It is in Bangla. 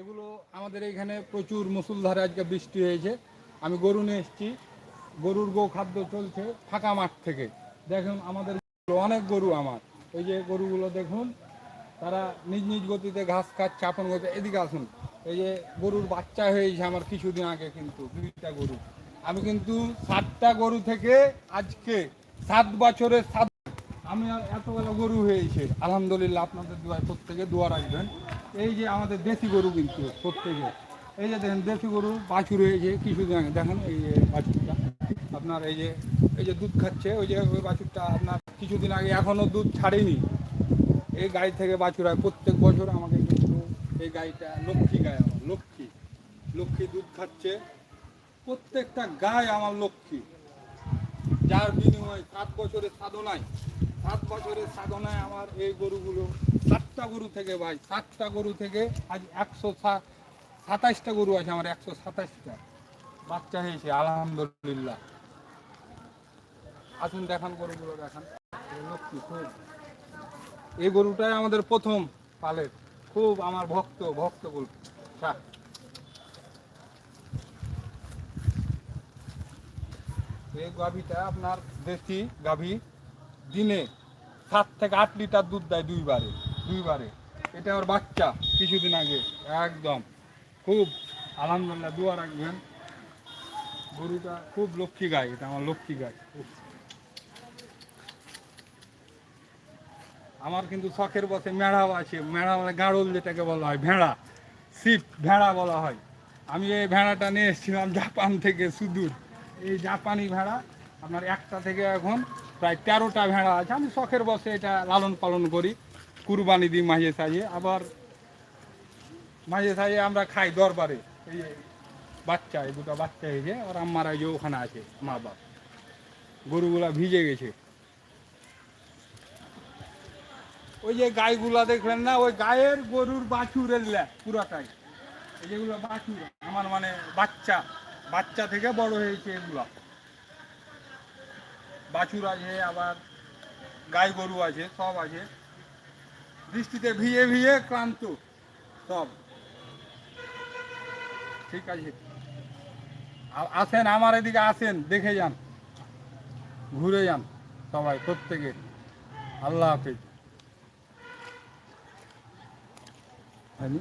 এগুলো আমাদের এখানে প্রচুর মুসুলধারে আজকে বৃষ্টি হয়েছে। আমি গরু নিয়ে এসেছি। গরুর গো খাদ্য চলছে ফাঁকা মাঠ থেকে। দেখুন, আমাদের অনেক গরু আমার। এই যে গরুগুলো দেখুন, তারা নিজ নিজ গতিতে ঘাস খাচ্ছে, আপন গতিতে। এদিকে আসুন, এই যে গরুর বাচ্চা হয়েছে আমার কিছুদিন আগে কিন্তু, দুইটা গরু। আমি কিন্তু সাতটা গরু থেকে আজকে সাত বছরের সাত আমি আর এতগুলো গরু হয়েছে। আলহামদুলিল্লাহ, আপনাদের দোয়ায় প্রত্যেকে দোয়া রাখবেন। এই যে আমাদের দেশি গরু কিন্তু প্রত্যেকে। এই যে দেখেন, দেশি গরু বাছুর হয়েছে কিছুদিন আগে দেখেন এই যে বাছুরটা। আপনার এই যে এই যে দুধ খাচ্ছে, ওই যে ওই বাছুরটা আপনার কিছুদিন আগে এখনও দুধ ছাড়েনি। এই গাড়ি থেকে বাছুর হয়। প্রত্যেক বছর আমাকে কিন্তু এই গাড়িটা লক্ষ্মী গায়ে আমার, লক্ষ্মী। লক্ষ্মী দুধ খাচ্ছে। প্রত্যেকটা গায়ে আমার লক্ষ্মী। যার বিনিময়ে সাত বছরের সাধনায় সাত বছরের সাধনায় আমার এই গরুগুলো সাতটা গরু থেকে ভাই সাতটা গরু থেকে আজ একশো সাতাইশটা গরু আছে আমার, একশো সাতাইশটা। বাচ্চা হয়েছে, আলহামদুলিল্লাহ। আসুন, দেখান গরুগুলো, দেখান। এই গরুটাই আমাদের প্রথম পালের। খুব আমার ভক্ত ভক্ত গরু। এই গাভীটা আপনার দেশি গাভী। দিনে সাত থেকে আট লিটার দুধ দেয় দুইবারে দুইবারে। এটা আমার বাচ্চা কিছুদিন আগে, একদম। খুব, আলহামদুলিল্লাহ, দোয়া রাখবেন। গরুটা খুব লক্ষ্মী গাই, এটা আমার লক্ষ্মী খুব। আমার কিন্তু শখের বসে মেড়াও আছে, মেড়া মানে গাড়ল যেটাকে বলা হয়, ভেড়া। শিপ, ভেড়া বলা হয়। আমি এই ভেড়াটা নিয়ে এসেছিলাম জাপান থেকে সুদূর। এই জাপানি ভেড়া আপনার একটা থেকে এখন প্রায় তেরোটা ভেড়া আছে। আমি শখের বসে এটা লালন পালন করি, কুরবানি দিই মাঝে সাঝে। আবার মাঝে সাঝে আমরা খাই দরবারে। এই বাচ্চা, এই দুটো বাচ্চা হয়েছে আর আম্মারা যে ওখানে আছে, মা বাপ। গরুগুলা ভিজে গেছে। ওই যে গাইগুলা দেখলেন না, ওই গায়ের গরুর বাছুর ল্যাপ পুরাটাই। যেগুলো বাছুর, আমার মানে বাচ্চা বাচ্চা থেকে বড় হয়েছে এগুলো। বাছুর আছে, আবার গাই গরু আছে, সব আছে। বৃষ্টিতে ভিজে ভিজে ক্লান্ত, সব। ঠিক আছে। আসেন, আমার এদিকে আসেন, দেখে যান। ঘুরে যান সবাই, প্রত্যেকে। আল্লাহ হাফিজ। হয়নি?